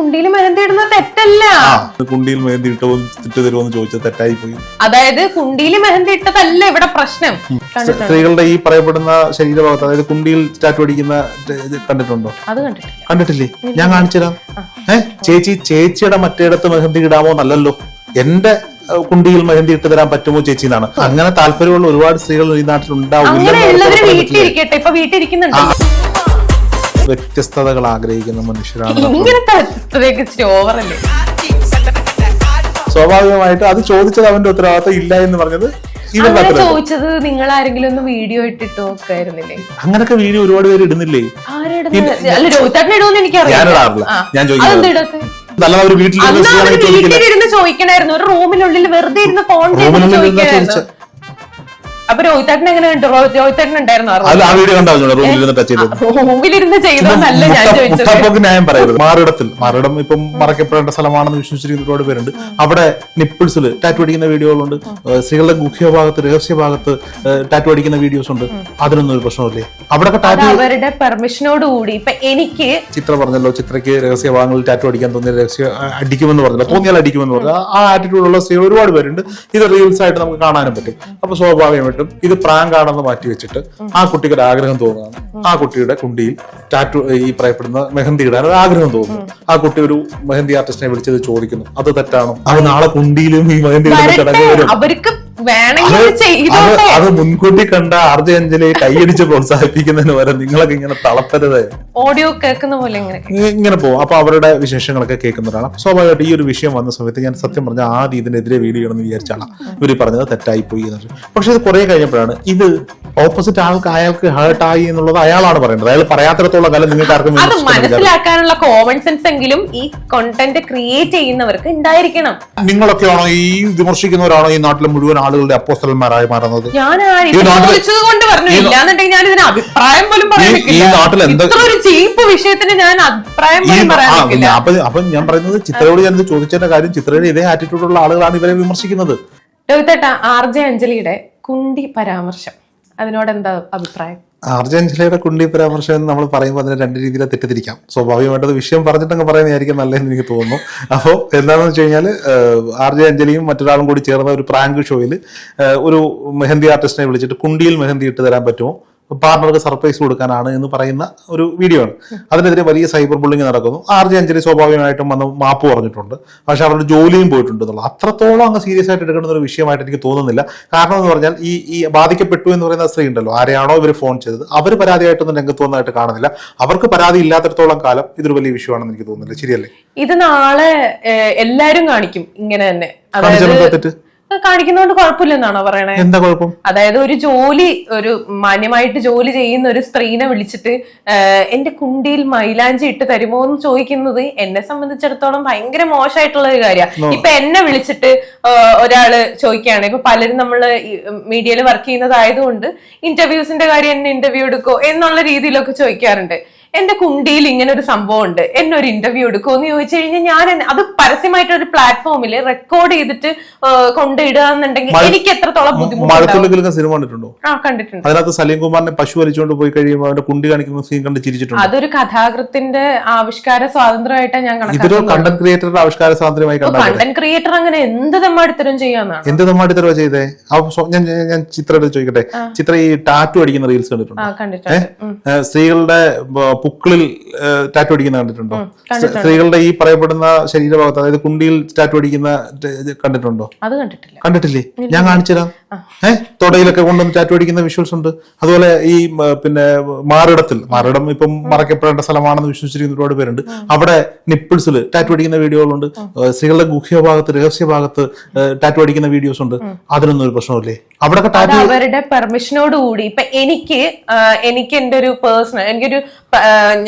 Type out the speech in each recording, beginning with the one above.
കുണ്ടിയിൽ മെഹന്തി ഇടുന്നത് തെറ്റല്ല. കുണ്ടിയിൽ മെഹന്തി ഇട്ടോ ഇട്ട് തരുമോ എന്ന് ചോദിച്ചത് തെറ്റായി പോയി. അതായത് കുണ്ടിയിൽ മെഹന്തി ഇട്ടതല്ല ഇവിടെ പ്രശ്നം. സ്ത്രീകളുടെ ഈ പറയപ്പെടുന്ന ശരീരഭാഗത്ത് അതായത് കുണ്ടിയിൽ സ്റ്റാറ്റു അടിക്കുന്ന കണ്ടിട്ടുണ്ടോ? അത് കണ്ടിട്ടില്ല. കണ്ടിട്ടില്ലേ? ഞാൻ കാണിച്ചുതരാം. ഏഹ് ചേച്ചി ചേച്ചിയുടെ മറ്റേടത്ത് മെഹന്തി ഇടാമോ നല്ലല്ലോ എന്റെ കുണ്ടിയിൽ മെഹന്തി ഇട്ട് തരാൻ പറ്റുമോ ചേച്ചി എന്നാണ് അങ്ങനെ താല്പര്യമുള്ള ഒരുപാട് സ്ത്രീകൾ ഈ നാട്ടിൽ ഉണ്ടാവും വീട്ടിലിരിക്കട്ടെ. ഇപ്പൊ വീട്ടിലിരിക്കുന്നുണ്ട്. വ്യത്യസ്തതകൾ ആഗ്രഹിക്കുന്ന മനുഷ്യരാണ് സ്വാഭാവികമായിട്ട് അത് ചോദിച്ചത് അവന്റെ ഉത്തരവാദിത്തം ഇല്ല എന്ന് പറഞ്ഞത് ചോദിച്ചത് നിങ്ങൾ ആരെങ്കിലും ഒന്ന് വീഡിയോ ഇട്ടിട്ട് നോക്കായിരുന്നില്ലേ അങ്ങനൊക്കെ വീഡിയോ ഒരുപാട് പേര് ഇടുന്നില്ലേ? ഞാൻ ചോദിക്കുന്നത് വീട്ടിലിരുന്ന് ചോദിക്കണായിരുന്നു. ഒരു റൂമിനുള്ളിൽ വെറുതെ ഇരുന്ന് ഫോൺ ചോദിക്കണായിരുന്നു. അപ്പൊ രോഹിത്തേട്ടൻ എങ്ങനെ കണ്ടു? രോഹിത്തേട്ടൻ ഉണ്ടായിരുന്നു റൂമിലിരുന്ന് ചെയ്തോന്നല്ല ഞാൻ ചോദിച്ചത്. ന്യായം പറയരുത് മാറിടത്തിൽ. മാറിടം ഇപ്പം മറക്കപ്പെടേണ്ട സ്ഥലമാണെന്ന് വിശ്വസിച്ചിരിക്കുന്ന ഒരുപാട് പേരുണ്ട്. അവിടെ നിപ്പിൾസിൽ ടാറ്റു അടിക്കുന്ന വീഡിയോകളുണ്ട്. സ്ത്രീകളുടെ ഗുഹ്യ ഭാഗത്ത് രഹസ്യ ഭാഗത്ത് ടാറ്റു അടിക്കുന്ന വീഡിയോസ് ഉണ്ട്. അതിനൊന്നും ഒരു പ്രശ്നമില്ലേ അവിടെ അവരുടെ പെർമിഷനോട് കൂടി. ഇപ്പൊ എനിക്ക് ചിത്ര പറഞ്ഞല്ലോ ചിത്രയ്ക്ക് രഹസ്യ ഭാഗങ്ങളിൽ ടാറ്റു അടിക്കാൻ തോന്നിയ രഹസ്യ അടിക്കുമെന്ന് പറഞ്ഞല്ലോ. തോന്നിയാൽ അടിക്കുമെന്ന് പറഞ്ഞു ആ ആറ്റിറ്റ്യൂഡുള്ള സ്ത്രീകൾ ഒരുപാട് പേരുണ്ട്. ഇത് റീൽസ് ആയിട്ട് നമുക്ക് കാണാനും പറ്റും. അപ്പൊ സ്വാഭാവികമായിട്ടും ഇത് പ്രാങ്കാണെന്ന് മാറ്റി വെച്ചിട്ട് ആ കുട്ടിക്ക് ഒരു ആഗ്രഹം തോന്നുകയാണ്. ആ കുട്ടിയുടെ കുണ്ടിയിൽ ടാറ്റു ഈ പറയപ്പെടുന്ന മെഹന്തി ഇടാൻ ഒരു ആഗ്രഹം തോന്നുന്നു. ആ കുട്ടി ഒരു മെഹന്തി ആർട്ടിസ്റ്റിനെ വിളിച്ചത് ചോദിക്കുന്നു. അത് തെറ്റാണോ? അത് നാളെ കുണ്ടിയിലും ഈ മെഹന്തി ഇടുന്ന ചടങ്ങ് വരും. അവർക്ക് അത് മുൻകൂട്ടി കണ്ട ആർജ അഞ്ജലി കൈയടിച്ച് പ്രോത്സാഹിപ്പിക്കുന്നതിന് വരെ നിങ്ങളൊക്കെ ഇങ്ങനെ തളപ്പരുത്. ഓഡിയോ കേൾക്കുന്ന പോലെ ഇങ്ങനെ. ഇങ്ങനെ പോകും. അപ്പൊ അവരുടെ വിശേഷങ്ങളൊക്കെ കേൾക്കുന്നവരാണ് സ്വാഭാവികമായിട്ട് ഈ ഒരു വിഷയം വന്ന സമയത്ത് ഞാൻ സത്യം പറഞ്ഞ ആദ്യം ഇതിനെതിരെ വീഡിയോ എന്ന് വിചാരിച്ചാണ് ഇവർ പറഞ്ഞത്. തെറ്റായി പോയി എന്ന് പക്ഷെ ഇത് കുറെ കഴിഞ്ഞപ്പോഴാണ് ഇത് ഓപ്പോസിറ്റ് ആൾക്ക് അയാൾക്ക് ഹേർട്ടായി എന്നുള്ളത് അയാളാണ് പറയുന്നത്. അയാൾ പറയാത്തടത്തോളം കാലം നിങ്ങൾക്ക് ആർക്കും അത് മനസ്സിലാക്കാനുള്ള കോമൺ സെൻസ് എങ്കിലും ഈ കോണ്ടന്റ് ക്രിയേറ്റ് ചെയ്യുന്നവർക്ക് ഉണ്ടായിരിക്കണം. നിങ്ങളൊക്കെയാണോ ഈ വിമർശിക്കുന്നവരാണോ ഈ നാട്ടിലെ മുഴുവൻ ആളുകളുടെ അപ്പോസ്റ്റലന്മാരായി മാറുന്നത്? ഈ നാട്ടിൽ അപ്പൊ അപ്പൊ ഞാൻ പറയുന്നത് ചിത്രയോട് ഞാൻ ചോദിച്ചതിന്റെ കാര്യം ചിത്രയുടെ ഇതേ ആറ്റിറ്റ്യൂഡുള്ള ആളുകളാണ് ഇവരെ വിമർശിക്കുന്നത്. ആർ ജെ അഞ്ജലിയുടെ കുണ്ടി പരാമർശം. അതിനോട് എന്താ അഭിപ്രായം? അർജന്റീനയുടെ കുണ്ടി പരാമർശം എന്ന് നമ്മൾ പറയുമ്പോൾ അതിനെ രണ്ട് രീതിയിൽ തെറ്റിദ്ധരിക്കാം. സ്വാഭാവികമായിട്ട് അത് വിഷയം പറഞ്ഞിട്ടങ്ങ് പറയുന്നതായിരിക്കും നല്ലതെന്ന് എനിക്ക് തോന്നുന്നു. അപ്പോൾ എന്താണെന്ന് വെച്ച് കഴിഞ്ഞാൽ ആർ ജെ അഞ്ജലിയും മറ്റൊരാളും കൂടി ചേർന്ന ഒരു പ്രാങ്ക് ഷോയിൽ ഒരു മെഹന്തി ആർട്ടിസ്റ്റിനെ വിളിച്ചിട്ട് കുണ്ടിയിൽ മെഹന്തി ഇട്ട് തരാൻ പറ്റുമോ? പാർട്ണർക്ക് സർപ്രൈസ് കൊടുക്കാനാണ് എന്ന് പറയുന്ന ഒരു വീഡിയോ ആണ്. അതിനെതിരെ വലിയ സൈബർ ബുള്ളിങ് നടക്കുന്നു. ആർ ജെ അഞ്ജലി സ്വാഭാവികമായിട്ടും വന്ന് മാപ്പ് പറഞ്ഞിട്ടുണ്ട്. പക്ഷെ അവരുടെ ജോലിയും പോയിട്ടുണ്ട് എന്നുള്ളത് അത്രത്തോളം അങ്ങ് സീരിയസ് ആയിട്ട് എടുക്കുന്ന ഒരു വിഷയമായിട്ട് എനിക്ക് തോന്നുന്നില്ല. കാരണം എന്ന് പറഞ്ഞാൽ ഈ ഈ ബാധിക്കപ്പെട്ടു എന്ന് പറയുന്ന സ്ത്രീ ഉണ്ടല്ലോ. ആരെയാണോ ഇവർ ഫോൺ ചെയ്തത്. അവർ പരാതിയായിട്ടൊന്നും രംഗത്ത് വന്നതായിട്ട് കാണുന്നില്ല. അവർക്ക് പരാതി ഇല്ലാത്തടത്തോളം കാലം ഇതൊരു വലിയ വിഷയമാണെന്ന് എനിക്ക് തോന്നുന്നില്ല. ശരിയല്ലേ? ഇത് നാളെ എല്ലാരും കാണിക്കും. ഇങ്ങനെ തന്നെ. അതായത് തെറ്റ് കാണിക്കുന്നതുകൊണ്ട് കുഴപ്പമില്ലെന്നാണോ പറയണേ? എന്താ കുഴപ്പം? അതായത് ഒരു ജോലി ഒരു മാന്യമായിട്ട് ജോലി ചെയ്യുന്ന ഒരു സ്ത്രീനെ വിളിച്ചിട്ട് എന്റെ കുണ്ടിയിൽ മൈലാഞ്ചി ഇട്ട് തരുമോ എന്ന് ചോദിക്കുന്നത് എന്നെ സംബന്ധിച്ചിടത്തോളം ഭയങ്കര മോശമായിട്ടുള്ള ഒരു കാര്യമാണ് ഇപ്പൊ എന്നെ വിളിച്ചിട്ട് ഒരാൾ ചോദിക്കുകയാണ് ഇപ്പൊ പലരും നമ്മൾ മീഡിയയിൽ വർക്ക് ചെയ്യുന്നതായതുകൊണ്ട് ഇന്റർവ്യൂസിന്റെ കാര്യം എന്നെ ഇന്റർവ്യൂ എടുക്കോ എന്നുള്ള രീതിയിലൊക്കെ ചോദിക്കാറുണ്ട്. എന്റെ കുണ്ടിയിൽ ഇങ്ങനെ ഒരു സംഭവം ഉണ്ട്. എന്നെ ഒരു ഇന്റർവ്യൂ എടുക്കുമോ എന്ന് ചോദിച്ചു കഴിഞ്ഞാൽ ഞാൻ അത് പരസ്യമായിട്ട് ഒരു പ്ലാറ്റ്ഫോമിൽ റെക്കോർഡ് ചെയ്തിട്ട് കൊണ്ടിടുക എന്നുണ്ടെങ്കിൽ എനിക്ക് എത്രത്തോളം മഴത്തുള്ളിക്കലും സിനിമ കണ്ടിട്ടുണ്ടോ? ആ കണ്ടിട്ടുണ്ട്. അതിനകത്ത് സലീം കുമാറിനെ പശു വലിച്ചുകൊണ്ട് പോയി കഴിയുമ്പോൾ അവന്റെ കുണ്ടി കാണിക്കുന്ന സീൻ കണ്ട് ചിരിച്ചിട്ടുണ്ട്? അതൊരു കഥാകൃത്തിന്റെ ആവിഷ്കാര സ്വാതന്ത്ര്യമായിട്ടാണ് ഞാൻ ഇതൊരു കണ്ടന്റ് ക്രിയേറ്ററുടെ ആവിഷ്കാര സ്വാതന്ത്ര്യമായി കണ്ടന്റ് ക്രിയേറ്റർ അങ്ങനെ എന്ത് തമ്മാടിത്തരം ചെയ്യാന്നാണ് എന്ത് തമ്മാടിത്തരവാ ചെയ്തേ? ഞാൻ ഞാൻ- ചിത്രം ചോദിക്കട്ടെ? ചിത്രം ഈ ടാറ്റു അടിക്കുന്ന റീൽസ് കണ്ടിട്ടുണ്ടോ? സ്ത്രീകളുടെ പുക്കിളിൽ ടാറ്റു അടിക്കുന്ന കണ്ടിട്ടുണ്ടോ. സ്ത്രീകളുടെ ഈ പറയപ്പെടുന്ന ശരീരഭാഗത്ത് അതായത് കുണ്ടിയിൽ ടാറ്റു അടിക്കുന്ന കണ്ടിട്ടുണ്ടോ? അത് കണ്ടിട്ടില്ല. കണ്ടിട്ടില്ലേ? ഞാൻ കാണിച്ചുതരാം. ഏഹ് തൊടയിലൊക്കെ കൊണ്ടുവന്ന് ടാറ്റു അടിക്കുന്ന വിഷ്വൽസ് ഉണ്ട്. അതുപോലെ ഈ പിന്നെ മാറിടത്തിൽ മാറിടം ഇപ്പം മറക്കപ്പെടേണ്ട സ്ഥലമാണെന്ന് വിശ്വസിച്ചിരിക്കുന്ന ഒരുപാട് പേരുണ്ട്. അവിടെ നിപ്പിൾസിൽ ടാറ്റു അടിക്കുന്ന വീഡിയോകളുണ്ട്. സ്ത്രീകളുടെ ഗുഹ്യ ഭാഗത്ത് രഹസ്യ ഭാഗത്ത് ടാറ്റു അടിക്കുന്ന വീഡിയോസ് ഉണ്ട്. അതിനൊന്നും ഒരു പ്രശ്നമില്ലേ അവിടെ അവരുടെ പെർമിഷനോട് കൂടി. ഇപ്പൊ എനിക്ക് എനിക്ക് എന്റെ ഒരു പേഴ്സണൽ എനിക്കൊരു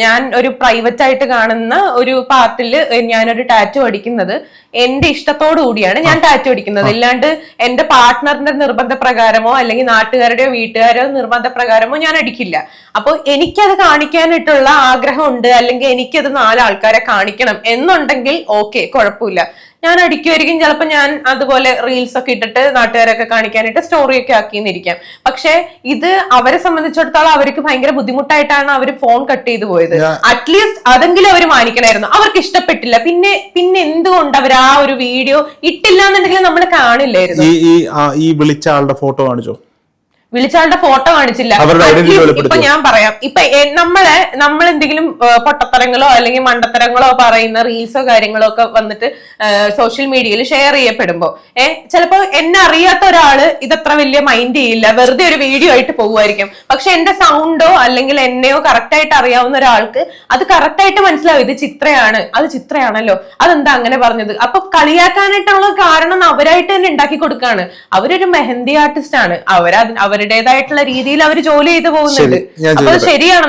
ഞാൻ ഒരു പ്രൈവറ്റ് ആയിട്ട് കാണുന്ന ഒരു പാർട്ടിൽ ഞാനൊരു ടാറ്റു അടിക്കുന്നത് എന്റെ ഇഷ്ടത്തോടു കൂടിയാണ് ഞാൻ ടാറ്റു അടിക്കുന്നത്. ഇല്ലാണ്ട് എന്റെ പാർട്ട്ണറിന്റെ നിർബന്ധ പ്രകാരമോ അല്ലെങ്കിൽ നാട്ടുകാരുടെയോ വീട്ടുകാരോ നിർബന്ധ പ്രകാരമോ ഞാൻ അടിക്കില്ല. അപ്പോൾ എനിക്കത് കാണിക്കാനായിട്ടുള്ള ആഗ്രഹം ഉണ്ട് അല്ലെങ്കിൽ എനിക്കത് നാലാൾക്കാരെ കാണിക്കണം എന്നുണ്ടെങ്കിൽ ഓക്കെ കുഴപ്പമില്ല. ഞാൻ അടിക്കുമായിരിക്കും ചിലപ്പോൾ ഞാൻ അതുപോലെ റീൽസ് ഒക്കെ ഇട്ടിട്ട് നാട്ടുകാരൊക്കെ കാണിക്കാനായിട്ട് സ്റ്റോറി ഒക്കെ ആക്കിയെന്നിരിക്കാം പക്ഷെ ഇത് അവരെ സംബന്ധിച്ചിടത്തോളം അവർക്ക് ഭയങ്കര ബുദ്ധിമുട്ടായിട്ടാണ് അവർ ഫോൺ കട്ട് ചെയ്തു പോയത്. അറ്റ്ലീസ്റ്റ് അതെങ്കിലും അവർ മാനിക്കണമായിരുന്നു. അവർക്ക് ഇഷ്ടപ്പെട്ടില്ല. പിന്നെ പിന്നെ എന്തുകൊണ്ട് അവർ ആ ഒരു വീഡിയോ ഇട്ടില്ല എന്നുണ്ടെങ്കിൽ നമ്മൾ കാണില്ലായിരുന്നു. ഈ ഈ വിളിച്ച ആളുടെ ഫോട്ടോ കാണിച്ചോ? വിളിച്ചാളുടെ ഫോട്ടോ കാണിച്ചില്ല? ഇപ്പൊ ഞാൻ പറയാം. ഇപ്പൊ നമ്മളെ നമ്മൾ എന്തെങ്കിലും പൊട്ടത്തരങ്ങളോ അല്ലെങ്കിൽ മണ്ടത്തരങ്ങളോ പറയുന്ന റീൽസോ കാര്യങ്ങളോ ഒക്കെ വന്നിട്ട് സോഷ്യൽ മീഡിയയിൽ ഷെയർ ചെയ്യപ്പെടുമ്പോ ഏ ചിലപ്പോ എന്നെ അറിയാത്ത ഒരാൾ ഇതത്ര വലിയ മൈൻഡ് ചെയ്യില്ല. വെറുതെ ഒരു വീഡിയോ ആയിട്ട് പോകുമായിരിക്കും. പക്ഷെ എന്റെ സൗണ്ടോ അല്ലെങ്കിൽ എന്നെയോ കറക്റ്റ് ആയിട്ട് അറിയാവുന്ന ഒരാൾക്ക് അത് കറക്റ്റ് ആയിട്ട് മനസ്സിലാവും. ഇത് ചിത്രയാണ്. അത് ചിത്രയാണല്ലോ. അതെന്താ അങ്ങനെ പറഞ്ഞത്? അപ്പൊ കളിയാക്കാനായിട്ടുള്ള കാരണം അവരായിട്ട് തന്നെ ഉണ്ടാക്കി കൊടുക്കാണ്. അവരൊരു മെഹന്തി ആർട്ടിസ്റ്റ് ആണ്. അവർ അവരുടേതായിട്ടുള്ള രീതിയിൽ അവർ ജോലി ചെയ്തു പോകുന്നുണ്ട്. അപ്പോൾ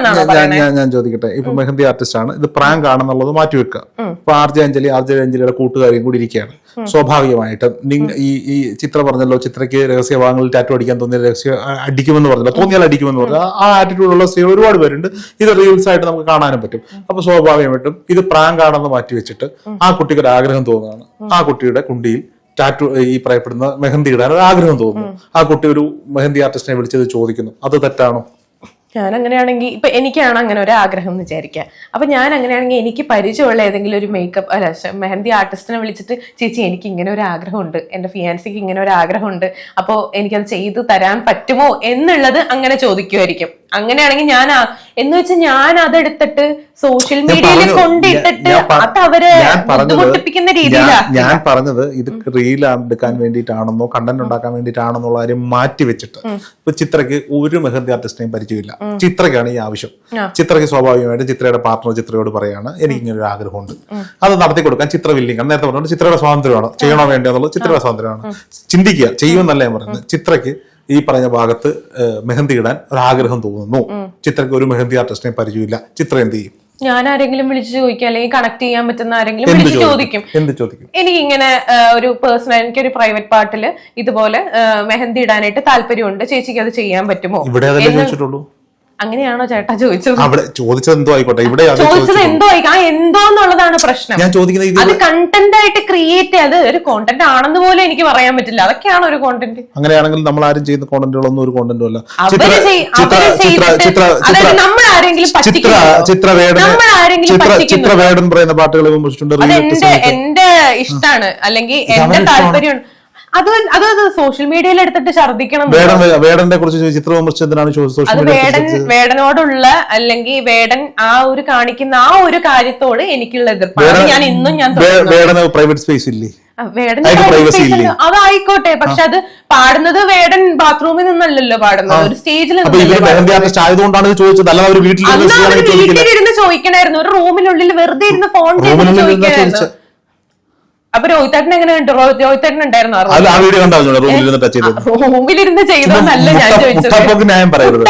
ചോദിക്കട്ടെ. ഞാൻ- ഞാൻ ചോദിക്കട്ടെ. ഇപ്പൊ മെഹന്തി ആർട്ടിസ്റ്റ് ആണ്. ഇത് പ്രാങ്ക് ആണെന്നുള്ളത് മാറ്റി വെക്കുക ഇപ്പൊ R J Anjali R J അഞ്ജലിയുടെ കൂട്ടുകാരിയും കൂടി ഇരിക്കുകയാണ്. സ്വാഭാവികമായിട്ട് നിങ്ങൾ ഈ ഈ ചിത്രം പറഞ്ഞല്ലോ ചിത്രയ്ക്ക് രഹസ്യ ഭാഗങ്ങളിൽ ടാറ്റു അടിക്കാൻ തോന്നിയ രഹസ്യ അടിക്കുമെന്ന് പറഞ്ഞല്ലോ. തോന്നിയാൽ അടിക്കുമെന്ന് പറഞ്ഞു ആ ആറ്റിറ്റ്യൂഡുള്ള സ്ത്രീകൾ ഒരുപാട് പേരുണ്ട്. ഇത് റീൽസ് ആയിട്ട് നമുക്ക് കാണാനും പറ്റും. അപ്പൊ സ്വാഭാവികമായിട്ടും ഇത് പ്രാങ്ക് ആണെന്ന് മാറ്റി വെച്ചിട്ട് ആ കുട്ടിക്ക് ഒരു ആഗ്രഹം തോന്നുകയാണ്. ആ കുട്ടിയുടെ കുണ്ടിയിൽ ടാറ്റു ഈ പറയപ്പെടുന്ന മെഹന്തി ഇടാൻ ഒരു ആഗ്രഹം തോന്നുന്നു. ആ കുട്ടി ഒരു മെഹന്തി ആർട്ടിസ്റ്റിനെ വിളിച്ചത് ചോദിക്കുന്നു. അത് തെറ്റാണോ? ഞാൻ അങ്ങനെയാണെങ്കിൽ ഇപ്പൊ എനിക്കാണ് അങ്ങനെ ഒരു ആഗ്രഹം എന്ന് വിചാരിക്കുക. അപ്പൊ ഞാൻ അങ്ങനെയാണെങ്കിൽ എനിക്ക് പരിചയമുള്ള ഏതെങ്കിലും ഒരു മേക്കപ്പ് അല്ല മെഹന്തി ആർട്ടിസ്റ്റിനെ വിളിച്ചിട്ട് ചേച്ചി എനിക്ക് ഇങ്ങനെ ഒരു ആഗ്രഹമുണ്ട്. എന്റെ ഫിയാൻസിക്ക് ഇങ്ങനെ ഒരു ആഗ്രഹമുണ്ട്. അപ്പോ എനിക്കത് ചെയ്തു തരാൻ പറ്റുമോ? എന്നുള്ളത് അങ്ങനെ ചോദിക്കുമായിരിക്കും അങ്ങനെയാണെങ്കിൽ ഞാൻ എന്ന് വെച്ചാൽ ഞാൻ അതെടുത്തിട്ട് സോഷ്യൽ മീഡിയയിൽ കൊണ്ടിട്ടിട്ട് അത് അവരെ ബുദ്ധിമുട്ടിപ്പിക്കുന്ന രീതിയിലാണ് ഞാൻ പറഞ്ഞത് ഇത് റീൽ എടുക്കാൻ വേണ്ടിയിട്ടാണെന്നോ കണ്ടന്റ് ഉണ്ടാക്കാൻ വേണ്ടിയിട്ടാണെന്നുള്ള കാര്യം മാറ്റി വെച്ചിട്ട് ഇപ്പൊ ചിത്രയ്ക്ക് ഒരു മെഹന്തി ആർട്ടിസ്റ്റിനെയും പരിചയമില്ല. ചിത്രയ്ക്കാണ് ഈ ആവശ്യം. ചിത്രയ്ക്ക് സ്വാഭാവികമായിട്ട് ചിത്രയുടെ പാർട്ണർ ചിത്രയോട് പറയാണ് എനിക്ക് ഇങ്ങനെ ഒരു ആഗ്രഹമുണ്ട്. അത് നടത്തി കൊടുക്കാൻ ചിത്ര വില്ലിങ് നേരത്തെ പറഞ്ഞുകൊണ്ട് ചിത്രയുടെ സ്വാതന്ത്ര്യമാണ്. ചെയ്യണോ വേണ്ടോ എന്നുള്ളത് ചിത്രയുടെ സ്വാതന്ത്ര്യമാണ്. ചിന്തിക്കുക ചെയ്യുമെന്നല്ല ഞാൻ പറയുന്നത് ചിത്രയ്ക്ക് ഈ പറഞ്ഞ ഭാഗത്ത് മെഹന്തി ഇടാൻ ഒരാഗ്രഹം തോന്നുന്നു. ചിത്രയ്ക്ക് ഒരു മെഹന്തി ആർട്ടിസ്റ്റിനെ പരിചയമില്ല. ചിത്രം എന്ത് ചെയ്യും? ഞാൻ ആരെങ്കിലും വിളിച്ച് ചോദിക്കാം അല്ലെങ്കിൽ കണക്ട് ചെയ്യാൻ പറ്റുന്ന ആരെങ്കിലും വിളിച്ചു ചോദിക്കും? എന്ത് ചോദിക്കും? എനിക്ക് ഇങ്ങനെ ഒരു പേഴ്സണൽ എനിക്ക് ഒരു പ്രൈവറ്റ് പാർട്ടിൽ ഇതുപോലെ മെഹന്തി ഇടാനായിട്ട് താല്പര്യമുണ്ട്. ചേച്ചിക്ക് അത് ചെയ്യാൻ പറ്റുമോ? ഇവിടെ ചോദിച്ചിട്ടുള്ളൂ? അങ്ങനെയാണോ ചേട്ടാ ചോദിച്ചത്? അവിടെ ചോദിച്ചത് എന്തോ ആയിക്കോട്ടെ ഇവിടെ അത് ചോദിച്ചത്. ചോദിച്ചിട്ടുള്ളൂ. എന്തോ ആ എന്തോ എന്നുള്ളതാണ് പ്രശ്നം. ഞാൻ ചോദിക്കുന്നത് ഇത് അത് കണ്ടന്റ് ആയിട്ട് ക്രിയേറ്റ് അത് ഒരു കോണ്ടന്റ് ആണെന്ന് പോലും എനിക്ക് പറയാൻ പറ്റില്ല. അതൊക്കെയാണ് ഒരു കോണ്ടന്റ് അങ്ങനെയാണെങ്കിൽ നമ്മൾ ആരും ചെയ്യുന്ന കോണ്ടന്റുകളൊന്നും ഒരു കോണ്ടന്റും അല്ല. അവർ ചെയ്- അവർ ചെയ്തിട്ട് അതായത് നമ്മൾ ആരെങ്കിലും ചിത്ര ചിത്ര വേടൻ നമ്മൾ ആരെങ്കിലും ചിത്ര പറ്റിക്കുന്നു. ചിത്ര വേടൻ പറയുന്ന പാട്ടുകൾ വിമർശിച്ചിട്ടുണ്ട് അത് റീൽ എന്റെ ഇഷ്ടമാണ് എന്റെ ഇഷ്ടാണ് അല്ലെങ്കിൽ എന്റെ അവരുടെ ഇഷ്ടമാണ്. താല്പര്യം അത് അത് സോഷ്യൽ മീഡിയയിൽ എടുത്തിട്ട് ഛർദ്ദിക്കണം എന്ന് വേടൻ വേടനെ കുറിച്ച് ചിത്ര അത് വേടൻ മീഡിയ വേടനോടുള്ള അല്ലെങ്കിൽ വേടൻ ആ ഒരു കാണിക്കുന്ന ആ ഒരു കാര്യത്തോട് എനിക്കുള്ള എതിർപ്പാണ് ഞാൻ ഇന്നും ഞാൻ. വേടന് പ്രൈവറ്റ് സ്പേസ് ഇല്ലേ. അതായിക്കോട്ടെ പക്ഷെ അത് പാടുന്നത് വേടൻ ബാത്റൂമിൽ നിന്നല്ലല്ലോ പാടുന്നത്. ഒരു സ്റ്റേജിൽ ചോദിച്ചത്. വീട്ടിലിരുന്ന് ചോദിക്കണായിരുന്നു. ഒരു റൂമിനുള്ളിൽ വെറുതെ ഇരുന്ന് ഫോൺ ചെയ്ത് ചോദിക്കണായിരുന്നു. അപ്പൊ രോഹിത്തേട്ടൻ എങ്ങനെ കണ്ടു? രോഹിത്തേട്ടൻ ഉണ്ടായിരുന്നു അല്ല ആ വീഡിയോ കണ്ടായിരുന്നു ഇരുന്ന് ടച്ച് ചെയ്തത് റൂമിലിരുന്ന് ഞാൻ ചോദിച്ചത്. ന്യായം പറയരുത്.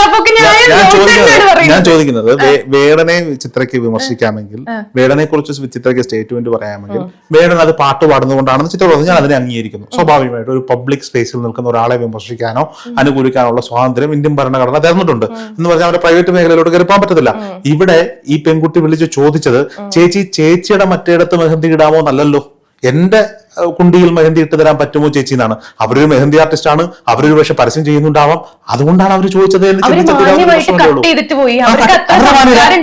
ഞാൻ ചോദിക്കുന്നത് വേടനെ ചിത്രയ്ക്ക് വിമർശിക്കാമെങ്കിൽ വേടനെ കുറിച്ച് ചിത്രയ്ക്ക് സ്റ്റേറ്റ്മെന്റ് പറയാമെങ്കിൽ വേടൻ അത് പാട്ട് പാടുന്നതുകൊണ്ടാണെന്ന് ചിത്ര പറഞ്ഞു ഞാൻ അതിനെ അംഗീകരിക്കുന്നു. സ്വാഭാവികമായിട്ട് ഒരു പബ്ലിക് സ്പേസിൽ നിൽക്കുന്ന ഒരാളെ വിമർശിക്കാനോ അനുകൂലിക്കാനുള്ള സ്വാതന്ത്ര്യം ഇന്ത്യൻ ഭരണഘടന തരുന്നിട്ടുണ്ട് എന്ന് പറഞ്ഞാൽ അവരുടെ പ്രൈവറ്റ് മേഖലയിലോട്ട് കയറിപ്പാൻ പറ്റത്തില്ല. ഇവിടെ ഈ പെൺകുട്ടി വിളിച്ച് ചോദിച്ചത് ചേച്ചി ചേച്ചിയുടെ മറ്റേടത്ത് മെഹന്തി ഇടാമോ എന്നല്ലല്ലോ? എന്റെ കുണ്ടിയിൽ മെഹന്തി ഇട്ട് തരാൻ പറ്റുമോ ചേച്ചി എന്നാണ്. അവരൊരു മെഹന്തി ആർട്ടിസ്റ്റ് ആണ്. അവരൊരു പക്ഷെ പരസ്യം ചെയ്യുന്നുണ്ടാവാം. അതുകൊണ്ടാണ് അവർ ചോദിച്ചത്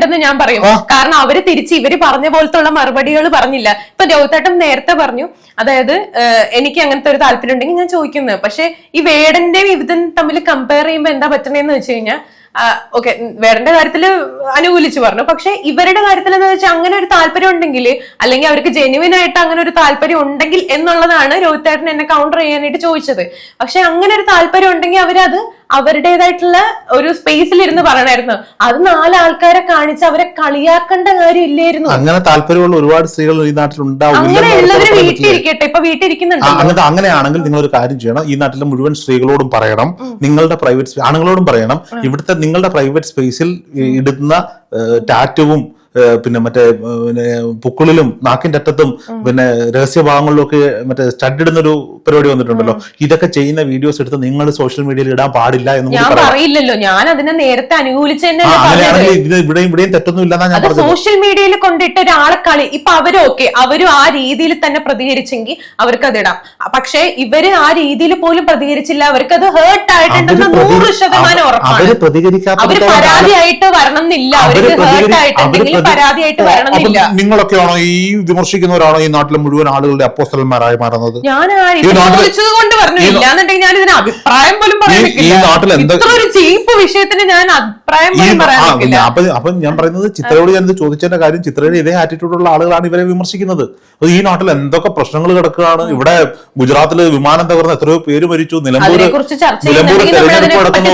എന്ന് ഞാൻ പറയും. കാരണം അവർ തിരിച്ച് ഇവർ പറഞ്ഞ പോലത്തുള്ള മറുപടികൾ പറഞ്ഞില്ല. ഇപ്പൊ രോഹിത്തേട്ടൻ നേരത്തെ പറഞ്ഞു അതായത് എനിക്ക് അങ്ങനത്തെ ഒരു താല്പര്യം ഉണ്ടെങ്കിൽ ഞാൻ ചോദിക്കുന്നത് പക്ഷെ ഈ വേടന്റെയും ഇതും തമ്മിൽ കമ്പയർ ചെയ്യുമ്പോൾ എന്താ പറ്റണേന്ന് വെച്ച് കഴിഞ്ഞാൽ ഓക്കെ വേടന്റെ കാര്യത്തിൽ അനുകൂലിച്ചു പറഞ്ഞു. പക്ഷെ ഇവരുടെ കാര്യത്തിൽ എന്ന് വെച്ചാൽ അങ്ങനെ ഒരു താല്പര്യം ഉണ്ടെങ്കിൽ അല്ലെങ്കിൽ അവർക്ക് ജെന്യുവൻ ആയിട്ട് അങ്ങനെ ഒരു താല്പര്യം ഉണ്ടെങ്കിൽ എന്നുള്ളതാണ് രോഹിത്തേട്ടൻ എന്നെ കൗണ്ടർ ചെയ്യാനായിട്ട് ചോദിച്ചത്. പക്ഷെ അങ്ങനെ ഒരു താല്പര്യം ഉണ്ടെങ്കിൽ അവരത് അവരുടേതായിട്ടുള്ള ഒരു സ്പേസിൽ ഇരുന്ന് പറയണായിരുന്നു. അത് നാല് ആൾക്കാരെ കാണിച്ച് അവരെ കളിയാക്കേണ്ട കാര്യം ഇല്ലായിരുന്നു അങ്ങനെ താല്പര്യമുള്ള ഒരുപാട് സ്ത്രീകൾ ഈ നാട്ടിൽ ഉണ്ടാവും. അങ്ങനെയുള്ളവര് വീട്ടിലിരിക്കട്ടെ ഇപ്പൊ വീട്ടിലിരിക്കുന്നുണ്ട് അങ്ങനത്തെ അങ്ങനെയാണെങ്കിൽ നിങ്ങൾ ഒരു കാര്യം ചെയ്യണം. ഈ നാട്ടിലെ മുഴുവൻ സ്ത്രീകളോടും പറയണം. നിങ്ങളുടെ പ്രൈവറ്റ് ആണുങ്ങളോടും പറയണം. ഇവിടുത്തെ നിങ്ങളുടെ പ്രൈവറ്റ് സ്പേസിൽ ഇടുന്ന ടാറ്റുവും പിന്നെ മറ്റേ പിന്നെ പുക്കിളിലും നാക്കിന്റെ അറ്റത്തും പിന്നെ രഹസ്യഭാഗങ്ങളിലും ഒക്കെ മറ്റേ സ്റ്റഡ് ഇടുന്നൊരു പരിപാടി വന്നിട്ടുണ്ടല്ലോ. ഇതൊക്കെ ചെയ്യുന്ന വീഡിയോസ് എടുത്ത് നിങ്ങൾ സോഷ്യൽ മീഡിയയിൽ ഇടാൻ പാടില്ല എന്ന് ഞാൻ പറയില്ലല്ലോ. ഞാൻ അതിനെ നേരത്തെ അനുകൂലിച്ച് ഇവിടെയും ഇവിടെയും തെറ്റൊന്നും ഇല്ലെന്നാ ഞാൻ സോഷ്യൽ മീഡിയയിൽ കൊണ്ടിട്ട് ഒരാളെ കളി. ഇപ്പൊ അവരൊക്കെ അവരും ആ രീതിയിൽ തന്നെ പ്രതികരിച്ചെങ്കിൽ അവർക്ക് അത് ഇടാം. പക്ഷെ ഇവർ ആ രീതിയിൽ പോലും പ്രതികരിച്ചില്ല. അവർക്ക് അത് ഹേർട്ട് ആയിട്ടുണ്ടെന്ന് നൂറ് ശതമാനം ഉറപ്പാണ്. അവർ പരാതിയായിട്ട് വരണം എന്നില്ല അവർക്ക് ഹേർട്ട് ആയിട്ടുണ്ടെങ്കിൽ പരാതിയായിട്ട് അപ്പൊ നിങ്ങളൊക്കെയാണോ ഈ വിമർശിക്കുന്നവരാണോ ഈ നാട്ടിലെ മുഴുവൻ ആളുകളുടെ അപ്പോസ്റ്റലന്മാരായി മാറുന്നത്? ഞാൻ കൊണ്ട് പറഞ്ഞു. ഇല്ലാന്നുണ്ടെങ്കിൽ ഞാൻ ഇതിന് അഭിപ്രായം പോലും ഇത്ര ഒരു ചീപ്പ് വിഷയത്തിന് ഞാൻ അപ്പൊ അപ്പൊ ഞാൻ പറയുന്നത് ചിത്രയോട് ഞാൻ ചോദിച്ചതിന്റെ കാര്യം ചിത്രയുടെ ഇതേ ആറ്റിറ്റ്യൂഡുള്ള ആളുകളാണ് ഇവരെ വിമർശിക്കുന്നത്. ഈ നാട്ടിൽ എന്തൊക്കെ പ്രശ്നങ്ങൾ കിടക്കുകയാണ്? ഇവിടെ ഗുജറാത്തിൽ വിമാനം തകർന്ന് എത്രയോ പേര് മരിച്ചു. നിലമ്പൂർ നിലമ്പൂർ തെരഞ്ഞെടുപ്പ് നടക്കുന്നു.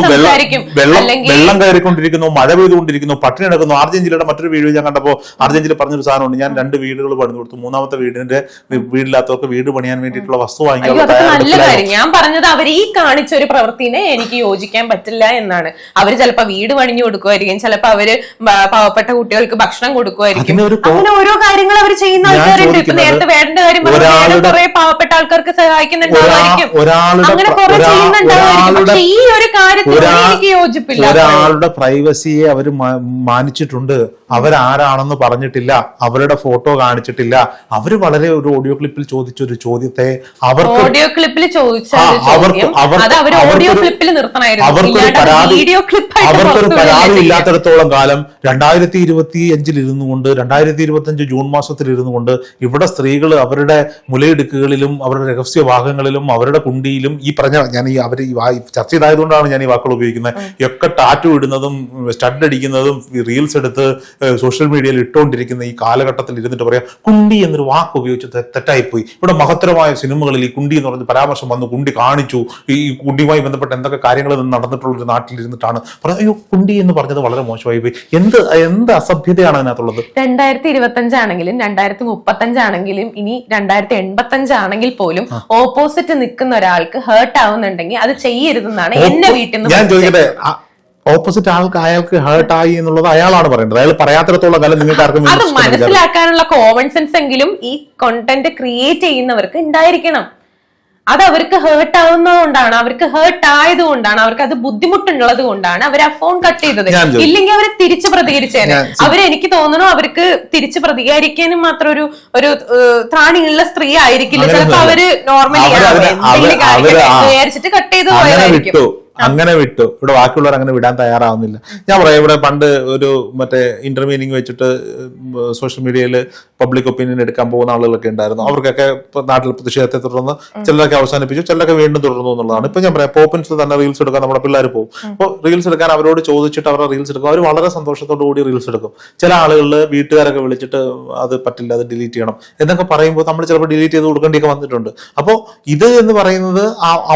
വെള്ളം വെള്ളം കയറിക്കൊണ്ടിരിക്കുന്നു മഴ പെയ്തുകൊണ്ടിരിക്കുന്നു പട്ടിണി നടക്കുന്നു ആർജൻ ജില്ലയുടെ മറ്റൊരു വീഡിയോ ഞാൻ കണ്ടപ്പോൾ ആർജൻ ജില്ല പറഞ്ഞൊരു സാധനമുണ്ട്. ഞാൻ രണ്ട് വീടുകൾ പണിതു കൊടുത്തു. മൂന്നാമത്തെ വീടിന്റെ വീടില്ലാത്തവർക്ക് വീട് പണിയാൻ വേണ്ടിയിട്ടുള്ള വസ്തു വാങ്ങി ഞാൻ പറഞ്ഞത് അവർ ഈ കാണിച്ച ഒരു പ്രവൃത്തിനെ എനിക്ക് യോജിക്കാൻ പറ്റില്ല എന്നാണ്. അവർ ചിലപ്പോ വീട് പണിഞ്ഞു കൊടുക്കുമായിരിക്കും ചിലപ്പോ അവർ പാവപ്പെട്ട കുട്ടികൾക്ക് ഭക്ഷണം കൊടുക്കുമായിരിക്കും അങ്ങനെ ഓരോ കാര്യങ്ങൾ അവർ ചെയ്യുന്ന ആൾക്കാരുണ്ട്. ഇപ്പൊ നേരത്തെ വേണ്ട കാര്യം പറഞ്ഞു. കുറെ പാവപ്പെട്ട ആൾക്കാർക്ക് സഹായിക്കുന്നുണ്ടാവായിരിക്കും. അങ്ങനെ കുറെ ചെയ്യുന്നുണ്ടാവായിരിക്കും. പക്ഷെ ഈ ഒരു കാര്യത്തിൽ എനിക്ക് യോജിപ്പില്ല. ഒരാളുടെ പ്രൈവസിയെ അവർ മാനിച്ചിട്ടുണ്ട്. അവരാരാണെന്ന് പറഞ്ഞിട്ടില്ല. അവരുടെ ഫോട്ടോ കാണിച്ചിട്ടില്ല. അവർ വളരെ ഒരു ഓഡിയോ ക്ലിപ്പിൽ ചോദിച്ച ഒരു ചോദ്യത്തെ അവർക്ക് ഓഡിയോ ക്ലിപ്പിൽ ചോദിച്ച ക്ലിപ്പിൽ ഒരു അവർക്ക് ചോദ്യം. അവർക്ക് അത് ഇല്ലാത്തടത്തോളം ഓഡിയോ അവർക്കൊരു- ക്ലിപ്പിൽ നിർത്തണമായിരുന്നു അവർക്കൊരു ഇല്ലാണ്ട് അത് പരാതി വീഡിയോ ക്ലിപ്പായിട്ട് അവർക്കൊരു പുറത്തു പരാതി വിടുകയല്ലേ ചെയ്യുക. ഇല്ലാത്തിടത്തോളം കാലം രണ്ടായിരത്തി ഇരുപത്തി അഞ്ചിൽ ഇരുന്നു കൊണ്ട് രണ്ടായിരത്തി ഇരുപത്തി അഞ്ച് ജൂൺ മാസത്തിൽ ഇരുന്നു കൊണ്ട് ഇവിടെ സ്ത്രീകൾ അവരുടെ മുലയിടുക്കുകളിലും അവരുടെ രഹസ്യ ഭാഗങ്ങളിലും അവരുടെ കുണ്ടിയിലും ഈ പറഞ്ഞ ഞാൻ ഈ അവർ ഈ ചർച്ച ചെയ്തായതുകൊണ്ടാണ് ഞാൻ ഈ വാക്കുകൾ ഉപയോഗിക്കുന്നത്. ഒക്കെ ടാറ്റു ഇടുന്നതും സ്റ്റഡ് അടിക്കുന്നതും റീൽസ് എടുത്ത് സോഷ്യൽ മീഡിയയിൽ ഇട്ടുകൊണ്ടിരിക്കുന്ന ഈ കാലഘട്ടത്തിൽ ഇരുന്നിട്ട് പറയാം കുണ്ടി എന്നൊരു വാക്ക് ഉപയോഗിച്ച് തെറ്റായിപ്പോയി. ഇവിടെ മഹത്തരമായ സിനിമകളിൽ ഈ കുണ്ടി എന്ന് പറഞ്ഞ് പരാമർശം വന്നു കുണ്ടി കാണിച്ചു. ഈ കുണ്ടിയുമായി ബന്ധപ്പെട്ട് എന്തൊക്കെ കാര്യങ്ങൾ നടന്നിട്ടുള്ള ഒരു പറഞ്ഞത് അയ്യോ കുണ്ടി എന്ന് പറഞ്ഞത് വളരെ മോശമായി പോയി. എന്ത് എന്ത് അസഭ്യതയാണ് അതിനകത്തുള്ളത്? രണ്ടായിരത്തി ഇരുപത്തി അഞ്ചാണെങ്കിലും രണ്ടായിരത്തി മുപ്പത്തി അഞ്ചാണെങ്കിലും ഇനി രണ്ടായിരത്തി എൺപത്തി അഞ്ചാണെങ്കിൽ പോലും ഓപ്പോസിറ്റ് നിൽക്കുന്ന ഒരാൾക്ക് ഹേർട്ട് ആവുന്നുണ്ടെങ്കിൽ അത് ചെയ്യരുതെന്നാണ് എന്റെ വീട്ടിൽ ഞാൻ നിന്ന് ചോദിക്കട്ടെ ഓപ്പോസിറ്റ് ആൾക്ക് അയാൾക്ക് ഹേർട്ട് ആയി എന്നുള്ളത് അയാളാണ് പറയുന്നത്. അയാൾ പറയാത്തിടത്തോളം കാലം നിങ്ങൾക്ക് ആർക്കും അത് മനസ്സിലാക്കാനുള്ള കോമൺ സെൻസ് എങ്കിലും ഈ കോണ്ടന്റ് ക്രിയേറ്റ് ചെയ്യുന്നവർക്ക് ഉണ്ടായിരിക്കണം. അത് അവർക്ക് ഹേർട്ട് ആവുന്നതുകൊണ്ടാണ് അവർക്ക് ഹേർട്ട് ആയതുകൊണ്ടാണ് അവർക്ക് അത് ബുദ്ധിമുട്ടുള്ളത് കൊണ്ടാണ് അവർ ആ ഫോൺ കട്ട് ചെയ്തത്. ഇല്ലെങ്കിൽ അവർ തിരിച്ചു പ്രതികരിച്ചേനെ. അവർ എനിക്ക് തോന്നുന്നു അവർക്ക് തിരിച്ചു പ്രതികരിക്കാനും മാത്രം ഒരു ഒരു ത്രാണിയുള്ള സ്ത്രീ ആയിരിക്കില്ല. ചിലപ്പോ അവർ നോർമലി വിചാരിച്ചിട്ട് കട്ട് ചെയ്ത് പോയതായിരിക്കും. അങ്ങനെ വിട്ടു. ഇവിടെ ബാക്കിയുള്ളവർ അങ്ങനെ വിടാൻ തയ്യാറാവുന്നില്ല. ഞാൻ പറയാം ഇവിടെ പണ്ട് ഒരു മറ്റേ ഇന്റർവ്യൂനിങ് വെച്ചിട്ട് സോഷ്യൽ മീഡിയയിൽ പബ്ലിക് ഒപ്പീനിയൻ എടുക്കാൻ പോകുന്ന ആളുകളൊക്കെ ഉണ്ടായിരുന്നു. അവർക്കൊക്കെ നാട്ടിൽ പ്രതിഷേധത്തെ തുടർന്ന് ചിലരൊക്കെ അവസാനിപ്പിച്ചു ചിലരൊക്കെ വീണ്ടും തുടർന്നു എന്നുള്ളതാണ്. ഇപ്പൊ ഞാൻ പറയാം പോപ്പൻസ് തന്നെ റീൽസ് എടുക്കാൻ നമ്മുടെ പിള്ളേർ പോകും. അപ്പോൾ റീൽസ് എടുക്കാൻ അവരോട് ചോദിച്ചിട്ട് അവരുടെ റീൽസ് എടുക്കും. അവർ വളരെ സന്തോഷത്തോടു കൂടി റീൽസ് എടുക്കും. ചില ആളുകളിൽ വീട്ടുകാരൊക്കെ വിളിച്ചിട്ട് അത് പറ്റില്ല അത് ഡിലീറ്റ് ചെയ്യണം എന്നൊക്കെ പറയുമ്പോൾ നമ്മൾ ചിലപ്പോൾ ഡിലീറ്റ് ചെയ്ത് കൊടുക്കേണ്ടിയൊക്കെ വന്നിട്ടുണ്ട്. അപ്പോൾ ഇത് എന്ന് പറയുന്നത്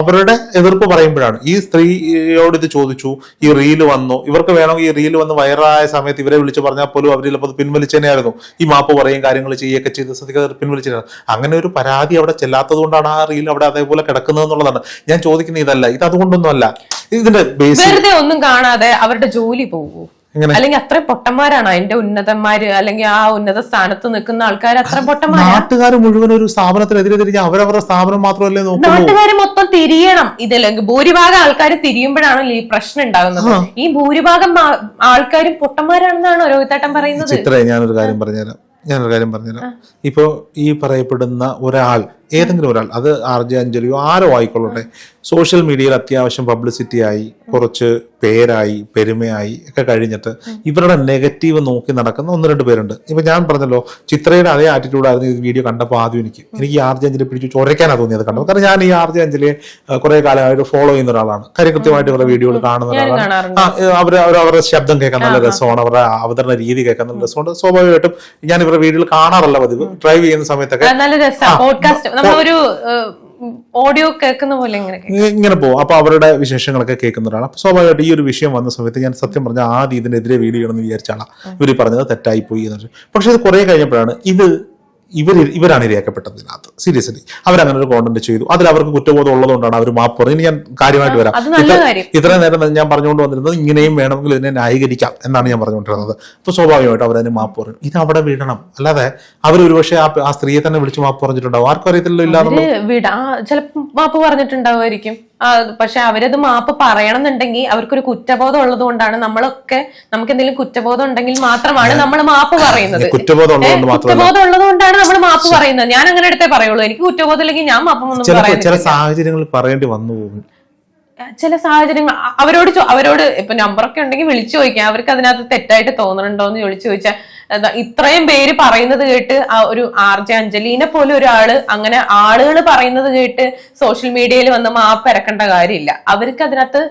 അവരുടെ എതിർപ്പ് പറയുമ്പോഴാണ്. ഈ സ്ത്രീയോട് ഇത് ചോദിച്ചു ഈ റീൽ വന്നു ഇവർക്ക് വേണമെങ്കിൽ ഈ റീൽ വന്ന് വൈറലായ സമയത്ത് ഇവരെ വിളിച്ചു പറഞ്ഞാൽ പോലും അവർ ചിലപ്പോൾ പിൻവലിച്ചതന്നെയായിരുന്നു ഈ മാപ്പ് പറയും കാര്യങ്ങൾ ചെയ്യുകയൊക്കെ ചെയ്ത് സ്ഥിതിക്ക് അത് അങ്ങനെ ഒരു പരാതി അവിടെ ചെല്ലാത്തത് കൊണ്ടാണ് ആ റീൽ അവിടെ അതേപോലെ കിടക്കുന്നത് എന്നുള്ളതാണ്. ഞാൻ ചോദിക്കുന്നത് ഇതല്ല ഇത് അതുകൊണ്ടൊന്നും അല്ല ഇതിന്റെ ബേസ് ഒന്നും കാണാതെ അവരുടെ ജോലി പോകൂ? അല്ലെങ്കിൽ അത്ര പൊട്ടന്മാരാണ് അതിന്റെ ഉന്നതന്മാര് അല്ലെങ്കിൽ ആ ഉന്നത സ്ഥാനത്ത് നിൽക്കുന്ന ആൾക്കാർ അത്ര പൊട്ടന്മാരാണ് നാട്ടുകാർ മുഴുവൻ ഒരു സ്ഥാപനത്തിനെതിരെ തിരിഞ്ഞ് അവരവരുടെ സ്ഥാപനം മാത്രമല്ലേ നാട്ടുകാർ മൊത്തം തിരിയണം. ഇതില്ലെങ്കിൽ ഭൂരിഭാഗം ആൾക്കാർ തിരിയുമ്പോഴാണ് ഈ പ്രശ്നം ഉണ്ടാകുന്നത്. ഈ ഭൂരിഭാഗം ആൾക്കാരും പൊട്ടന്മാരാണെന്നാണ് രോഹിത്തേട്ടൻ പറയുന്നത്. ചിത്രേ ഞാനൊരു കാര്യം പറഞ്ഞുതരാം. ഞാനൊരു കാര്യം പറഞ്ഞുതരാം. ഇപ്പോ ഈ പറയപ്പെടുന്ന ഒരാൾ ഏതെങ്കിലും ഒരാൾ അത് ആർ ജെ അഞ്ജലിയോ ആരോ ആയിക്കൊള്ളട്ടെ. സോഷ്യൽ മീഡിയയിൽ അത്യാവശ്യം പബ്ലിസിറ്റി ആയി കുറച്ച് പേരായി പെരുമയായി ഒക്കെ കഴിഞ്ഞിട്ട് ഇവരുടെ നെഗറ്റീവ് നോക്കി നടക്കുന്ന ഒന്ന് രണ്ട് പേരുണ്ട്. ഇപ്പൊ ഞാൻ പറഞ്ഞല്ലോ ചിത്രയുടെ അതേ ആറ്റിറ്റ്യൂഡായിരുന്നു ഈ വീഡിയോ കണ്ടപ്പോൾ ആദ്യം എനിക്ക്. എനിക്ക് ഈ ആർ ജെ അഞ്ജലി പിടിച്ച് ചൊരയ്ക്കാനാണ് തോന്നിയത് കണ്ടത് കാരണം ഞാൻ ഈ ആർ ജെ അഞ്ജലിയെ കുറെ കാലമായിട്ട് ഫോളോ ചെയ്യുന്ന ഒരാളാണ്. കാര്യം കൃത്യമായിട്ട് ഇവരുടെ വീഡിയോകൾ കാണുന്ന ഒരാളാണ്. അവർ അവരുടെ ശബ്ദം കേൾക്കാൻ നല്ല രസമാണ്. അവരുടെ അവതരണ രീതി കേൾക്കാൻ നല്ല രസമുണ്ട്. സ്വാഭാവികമായിട്ടും ഞാൻ ഇവരുടെ വീഡിയോയിൽ കാണാറല്ല പതിവ്. ഡ്രൈവ് ചെയ്യുന്ന സമയത്തൊക്കെ നമ്മളൊരു ഓഡിയോ കേൾക്കുന്ന പോലെ ഇങ്ങനെ ഇങ്ങനെ പോകും അപ്പൊ അവരുടെ വിശേഷങ്ങളൊക്കെ കേൾക്കുന്നവരാണ് അപ്പൊ സ്വാഭാവികമായിട്ട് ഈ ഒരു വിഷയം വന്ന സമയത്ത് ഞാൻ സത്യം പറഞ്ഞ ആദ്യം ഇതിനെതിരെ വീഡിയോ എന്ന് വിചാരിച്ചാണ് ഇവർ പറഞ്ഞത് തെറ്റായി പോയി എന്ന് പക്ഷെ ഇത് കുറെ കഴിഞ്ഞപ്പോഴാണ് ഇത് ഇവർ ഇവരാണ് ഇരയാക്കപ്പെട്ടത് ഇതിനകത്ത്. സീരിയസ്ലി അവരങ്ങനെ ഒരു കോണ്ടന്റ് ചെയ്തു. അതിൽ അവർക്ക് കുറ്റബോധം ഉള്ളതുകൊണ്ടാണ് അവർ മാപ്പ് പറഞ്ഞത്. ഇനി ഞാൻ കാര്യമായിട്ട് വരാം. ഇത്ര- ഇത്രയും നേരം ഞാൻ പറഞ്ഞുകൊണ്ട് വന്നിരുന്നത് ഇങ്ങനെയും വേണമെങ്കിൽ ഇതിനെ ന്യായീകരിക്കാം എന്നാണ് ഞാൻ പറഞ്ഞുകൊണ്ടിരുന്നത്. അപ്പൊ സ്വാഭാവികമായിട്ട് അവരതിന് മാപ്പ് പറയും. ഇത് അവിടെ വിടണം. അല്ലാതെ അവർ ഒരുപക്ഷെ ആ സ്ത്രീയെ തന്നെ വിളിച്ച് മാപ്പ് പറഞ്ഞിട്ടുണ്ടാവും. ആർക്കും അറിയത്തില്ലല്ലോ ഇല്ലാതെ മാപ്പ് പറഞ്ഞിട്ടുണ്ടാവുമായിരിക്കും. പക്ഷെ അവരത് മാപ്പ് പറയണം എന്നുണ്ടെങ്കിൽ അവർക്കൊരു കുറ്റബോധം ഉള്ളത് കൊണ്ടാണ് നമ്മളൊക്കെ നമുക്ക് എന്തെങ്കിലും കുറ്റബോധം ഉണ്ടെങ്കിൽ മാത്രമാണ് നമ്മൾ മാപ്പ് പറയുന്നത്. കുറ്റബോധം ഉള്ളത് കൊണ്ടാണ് നമ്മൾ മാപ്പ് പറയുന്നത്. ഞാൻ അങ്ങനെ അടുത്തേ പറയുള്ളൂ. എനിക്ക് കുറ്റബോധം ഇല്ലെങ്കിൽ ഞാൻ പറയുന്നില്ല ചില സാഹചര്യങ്ങളിൽ പറയേണ്ടി വന്നു പോകും. ചില സാഹചര്യങ്ങൾ അവരോട് അവരോട് ഇപ്പൊ നമ്പറൊക്കെ ഉണ്ടെങ്കിൽ വിളിച്ചു ചോദിക്കാം. അവർക്ക് അതിനകത്ത് തെറ്റായിട്ട് തോന്നുന്നുണ്ടോ എന്ന് ചോദിച്ചു ചോദിച്ചാൽ ഇത്രയും പേര് പറയുന്നത് കേട്ട് ഒരു ആർ ജെ അഞ്ജലീനെ പോലെ ഒരാൾ അങ്ങനെ ആളുകൾ പറയുന്നത് കേട്ട് സോഷ്യൽ മീഡിയയിൽ വന്ന് മാപ്പ് ഇറക്കേണ്ട കാര്യമില്ല. അവർക്ക് അതിനകത്ത്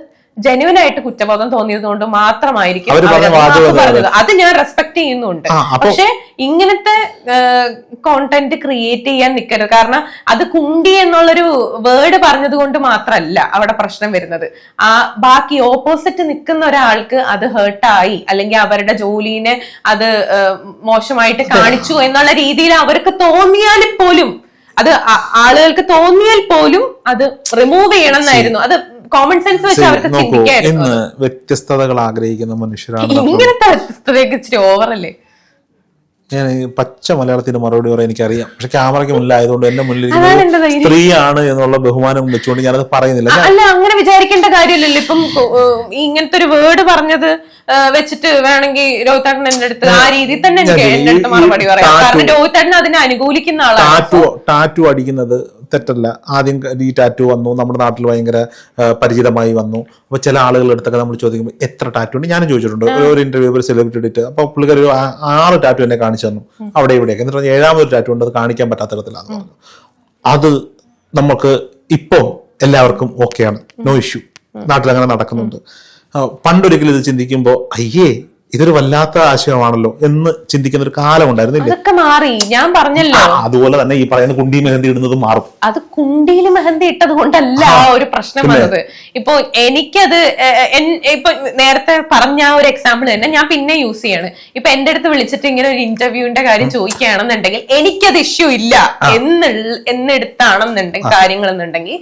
ജെന്യുവൻ ആയിട്ട് കുറ്റബോധം തോന്നിയത് കൊണ്ട് മാത്രമായിരിക്കും. പറഞ്ഞത്. അത് ഞാൻ റെസ്പെക്ട് ചെയ്യുന്നുണ്ട്. പക്ഷെ ഇങ്ങനത്തെ കോണ്ടന്റ് ക്രിയേറ്റ് ചെയ്യാൻ നിൽക്കരുത് കാരണം അത് കുണ്ടി എന്നുള്ളൊരു വേർഡ് പറഞ്ഞത് കൊണ്ട് മാത്രമല്ല അവിടെ പ്രശ്നം വരുന്നത്. ആ ബാക്കി ഓപ്പോസിറ്റ് നിൽക്കുന്ന ഒരാൾക്ക് അത് ഹേർട്ടായി അല്ലെങ്കിൽ അവരുടെ ജോലിനെ അത് മോശമായിട്ട് കാണിച്ചു എന്നുള്ള രീതിയിൽ അവർക്ക് തോന്നിയാൽ പോലും അത് ആളുകൾക്ക് തോന്നിയാൽ പോലും അത് റിമൂവ് ചെയ്യണം എന്നായിരുന്നു. അത് കോമൺ സെൻസ് വെച്ച് അവർക്ക് ചിന്തിക്കായിരുന്നു. ഇന്ന് വ്യത്യസ്തതകൾ ആഗ്രഹിക്കുന്ന മനുഷ്യരാണ്. ഇങ്ങനത്തെ വ്യത്യസ്തതയൊക്കെ ഇച്ചിരി ഓവറല്ലേ ഞാൻ പച്ച മലയാളത്തിന്റെ മറുപടി പറയാൻ എനിക്കറിയാം. പക്ഷെ ക്യാമറയ്ക്ക് മുന്നിലായതുകൊണ്ട് എന്റെ മുന്നിൽ. സ്ത്രീയാണ് എന്നുള്ള ബഹുമാനം വെച്ചുകൊണ്ട് ഞാനത് പറയുന്നില്ല. അല്ല? അങ്ങനെ വിചാരിക്കേണ്ട കാര്യമില്ലല്ലോ. ഇപ്പം ഇങ്ങനത്തെ ഒരു വേർഡ് പറഞ്ഞത് വെച്ചിട്ട് വേണമെങ്കിൽ രോഹിത്താട്ടൻ എന്റെ അടുത്ത് ആ രീതിയിൽ തന്നെ എനിക്ക് എന്റെ അടുത്ത് മറുപടി പറയാം. കാരണം രോഹിത്താട്ടൻ അതിനെ അനുകൂലിക്കുന്ന ആളാണ്. ടാറ്റു അടിക്കുന്നത് തെറ്റല്ല. ആദ്യം ഈ ടാറ്റു വന്നു. നമ്മുടെ നാട്ടിൽ ഭയങ്കര പരിചിതമായി വന്നു. അപ്പോൾ ചില ആളുകളുടെ അടുത്തൊക്കെ നമ്മൾ ചോദിക്കുമ്പോൾ എത്ര ടാറ്റു ഉണ്ട്? ഞാനും ചോദിച്ചിട്ടുണ്ട്. ഒരു- ഇന്റർവ്യൂ ഒരു സെലിബ്രിറ്റി എടുത്ത് അപ്പോൾ പുള്ളിക്കാർ ഒരു ആറ് ടാറ്റു എന്നെ കാണിച്ചു തന്നു. അവിടെ ഇവിടെയൊക്കെ. എന്നിട്ട് പറഞ്ഞാൽ ഏഴാമതൊരു ടാറ്റു ഉണ്ട്. അത് കാണിക്കാൻ പറ്റാത്ത തരത്തിലാണ് പറഞ്ഞു. അത് നമുക്ക് ഇപ്പോൾ എല്ലാവർക്കും ഓക്കെയാണ് നോ ഇഷ്യൂ നാട്ടിൽ അങ്ങനെ നടക്കുന്നുണ്ട്. പണ്ടൊരിക്കലും ഇത് ചിന്തിക്കുമ്പോൾ അയ്യേ ഇതൊരു വല്ലാത്ത ആശയമാണല്ലോ എന്ന് ചിന്തിക്കുന്ന ഒരു കാലം ഉണ്ടായിരുന്നില്ല? അതൊക്കെ മാറി. ഞാൻ പറഞ്ഞല്ലോ. അതുപോലെ തന്നെ ഈ പറയുന്ന കുണ്ടി മെഹന്തി ഇടുന്നത് മാറും. അത് കുണ്ടിയിൽ മെഹന്തി ഇട്ടത് കൊണ്ടല്ല ഒരു പ്രശ്നം വന്നത്. ഇപ്പൊ എനിക്കത് ഇപ്പൊ നേരത്തെ പറഞ്ഞ ആ ഒരു എക്സാമ്പിൾ തന്നെ ഞാൻ പിന്നെ യൂസ് ചെയ്യാണ്. ഇപ്പൊ എന്റെ അടുത്ത് വിളിച്ചിട്ട് ഇങ്ങനെ ഒരു ഇന്റർവ്യൂവിന്റെ കാര്യം ചോദിക്കുകയാണെന്നുണ്ടെങ്കിൽ എനിക്കത് ഇഷ്യൂ ഇല്ല എന്നുള്ള എന്നെടുത്താണെന്നുണ്ടെങ്കിൽ കാര്യങ്ങൾ എന്നുണ്ടെങ്കിൽ